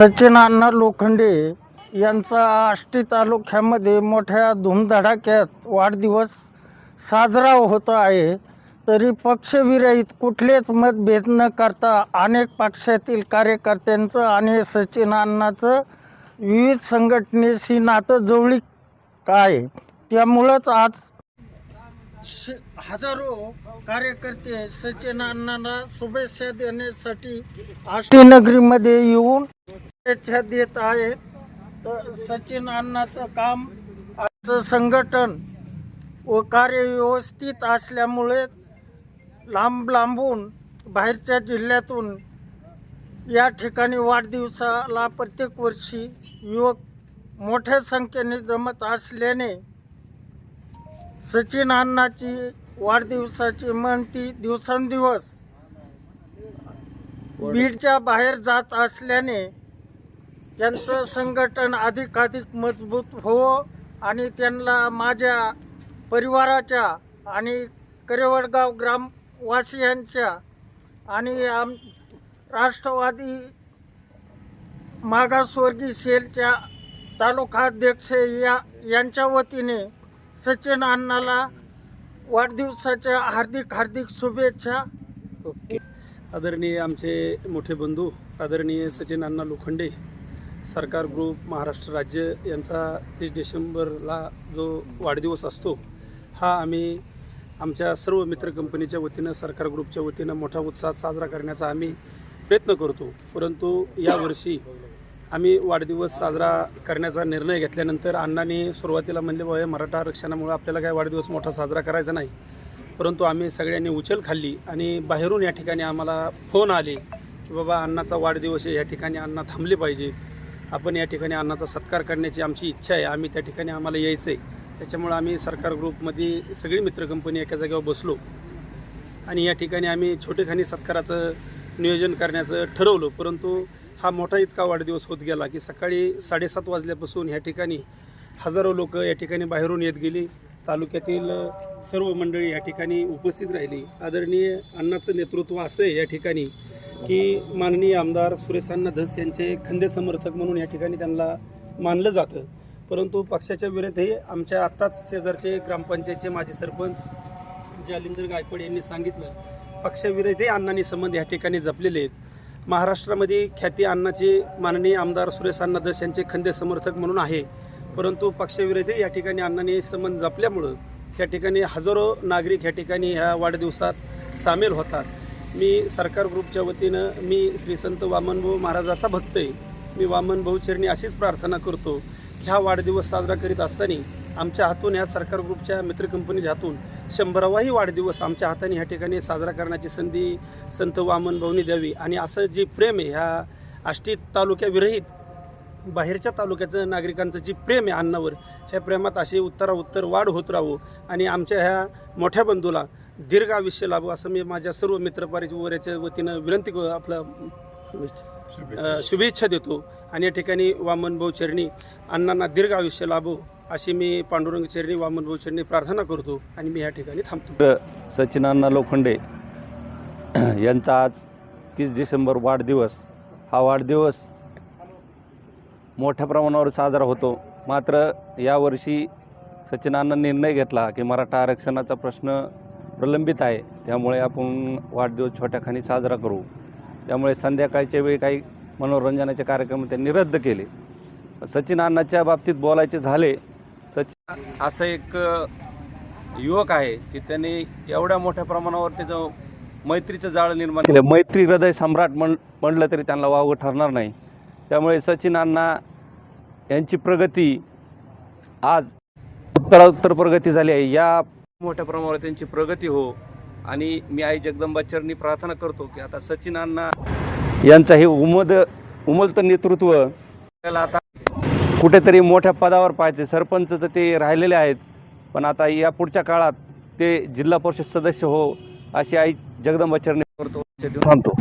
सचिन अण्णा लोखंडे यांचा आष्टी तालुक्यामध्ये मोठ्या धूमधडाक्यात वाढदिवस साजरा होत आहे. तरी पक्षविरहित कुठलेच मतभेद न करता अनेक पक्षातील कार्यकर्त्यांचं आणि सचिन अण्णाचं विविध संघटनेशी नातं जवळीक आहे. त्यामुळंच आज श हजारो कार्यकर्ते सचिन अण्णांना शुभेच्छा देण्यासाठी आष्टी नगरीमध्ये येऊन शुभेच्छा देत आहेत तर सचिन अण्णाचं काम आजचं संघटन व कार्य व्यवस्थित असल्यामुळेच लांब लांबून बाहेरच्या जिल्ह्यातून या ठिकाणी वाढदिवसाला प्रत्येक वर्षी युवक मोठ्या संख्येने जमत असल्याने सचिन अण्णाची वाढदिवसाची म्हणती दिवसेंदिवस बीडच्या बाहेर जात असल्याने त्यांचं संघटन अधिकाधिक मजबूत होवो आणि त्यांना माझ्या परिवाराच्या आणि करेवडगाव ग्रामवासियांच्या आणि आम राष्ट्रवादी मागासवर्गीय सेलच्या तालुकाध्यक्ष या यांच्या वतीने सचिन अण्णाला वाढदिवसाच्या हार्दिक हार्दिक शुभेच्छा. ओके. आदरणीय आमचे मोठे बंधू आदरणीय सचिन अण्णा लोखंडे सरकार ग्रुप महाराष्ट्र राज्य यांचा तीस डिसेंबरला जो वाढदिवस असतो हा आम्ही आमच्या सर्व मित्र कंपनीच्या वतीनं सरकार ग्रुपच्या वतीनं मोठा उत्साहात साजरा करण्याचा आम्ही प्रयत्न करतो. परंतु यावर्षी आम्ही वाढदिवस साजरा करण्याचा निर्णय घेतल्यानंतर अण्णांनी सुरुवातीला म्हणले बाबा मराठा आरक्षणामुळे आपल्याला काय वाढदिवस मोठा साजरा करायचा नाही. परंतु आम्ही सगळ्यांनी उचल खाल्ली आणि बाहेरून या ठिकाणी आम्हाला फोन आले की बाबा अण्णाचा वाढदिवस आहे या ठिकाणी अण्णा थांबले पाहिजे. आपण या ठिकाणी अन्नाचा सत्कार करण्याची आमची इच्छा आहे. आम्ही त्या ठिकाणी आम्हाला यायचं आहे त्याच्यामुळं आम्ही सरकार ग्रुपमध्ये सगळी मित्र कंपनी एका जागेवर बसलो. आणि या ठिकाणी आम्ही छोटेखानी सत्काराचं नियोजन करण्याचं ठरवलं. परंतु हा मोठा इतका वाढदिवस होत गेला की सकाळी साडेसात वाजल्यापासून ह्या ठिकाणी हजारो लोक या ठिकाणी बाहेरून येत गेली. तालुक्यातील सर्व मंडळी या ठिकाणी उपस्थित राहिली. आदरणीय अण्णाचं नेतृत्व असं आहे या ठिकाणी. की माननीय आमदार सुरेशांना धस यांचे खंदे समर्थक म्हणून या ठिकाणी त्यांना मानलं जातं. परंतु पक्षाच्या विरोधही आमच्या आत्ताच शेजारचे ग्रामपंचायतचे माजी सरपंच जालिंदर गायकवाड यांनी सांगितलं पक्षविरोधी अण्णांनी संबंध या ठिकाणी जपलेले आहेत. महाराष्ट्रामध्ये ख्याती अण्णाचे माननीय आमदार सुरेश अण्णा दस यांचे खंदे समर्थक म्हणून आहे. परंतु पक्षविरोधी या ठिकाणी अण्णांनी संबंध जपल्यामुळं या ठिकाणी हजारो नागरिक या ठिकाणी ह्या वाढदिवसात सामील होतात. मी सरकार ग्रुपच्या वतीनं मी श्री संत वामनभाऊ महाराजाचा भक्त आहे. मी वामनभाऊ चरणी अशीच प्रार्थना करतो की हा वाढदिवस साजरा करीत असताना आमच्या हातून या सरकार ग्रुपच्या मित्र कंपनीच्या हातून शंभरावाही वाढदिवस आमच्या हाताने ह्या ठिकाणी साजरा करण्याची संधी संत वामन भाऊनी द्यावी. आणि असं जे प्रेम आहे ह्या आष्टी तालुक्याविरहित बाहेरच्या तालुक्याचं नागरिकांचं जे प्रेम आहे अन्नावर ह्या प्रेमात अशी उत्तरा उत्तर वाढ होत राहू. आणि आमच्या ह्या मोठ्या बंधूला दीर्घ आयुष्य लाभो असं मी माझ्या सर्व मित्रपरिवाराच्या वतीनं विनंती क- आपलं शुभेच्छा. देतो. आणि या ठिकाणी वामन भाऊ चरणी अण्णांना दीर्घ आयुष्य लाभो अशी मी पांडुरंग चरणी वामन भाऊ चरणी प्रार्थना करतो आणि मी या ठिकाणी थांबतो. सचिनांना लोखंडे यांचा आज तीस डिसेंबर वाढदिवस. हा वाढदिवस मोठ्या प्रमाणावर साजरा होतो. मात्र यावर्षी सचिनांना निर्णय घेतला की मराठा आरक्षणाचा प्रश्न प्रलंबित आहे. त्यामुळे आपण वाढदिवस छोट्याखानी साजरा करू. त्यामुळे संध्याकाळच्या वेळी काही मनोरंजनाचे कार्यक्रम त्यांनी रद्द केले. सचिन अण्णाच्या बाबतीत बोलायचे झाले सचिन असं एक युवक आहे की त्यांनी एवढ्या मोठ्या प्रमाणावर त्याचं मैत्रीचं जाळं निर्माण केलं. मैत्री हृदय सम्राट म्हण म्हणलं तरी त्यांना वावगं ठरणार नाही. त्यामुळे सचिन अण्णा यांची प्रगती आज उत्तरोत्तर प्रगती झाली आहे. या मोठ्या प्रमाणावर त्यांची प्रगती हो. आणि मी आई जगदंबा चरणी प्रार्थना करतो की आता सचिन अण्णा यांचं हे उमद उमलत नेतृत्व आपल्याला आता कुठेतरी मोठ्या पदावर पाहायचे. सरपंच तर ते राहिलेले आहेत पण आता या पुढच्या काळात ते जिल्हा परिषद सदस्य हो अशी आई जगदंबा चरणी करतो. थांबतो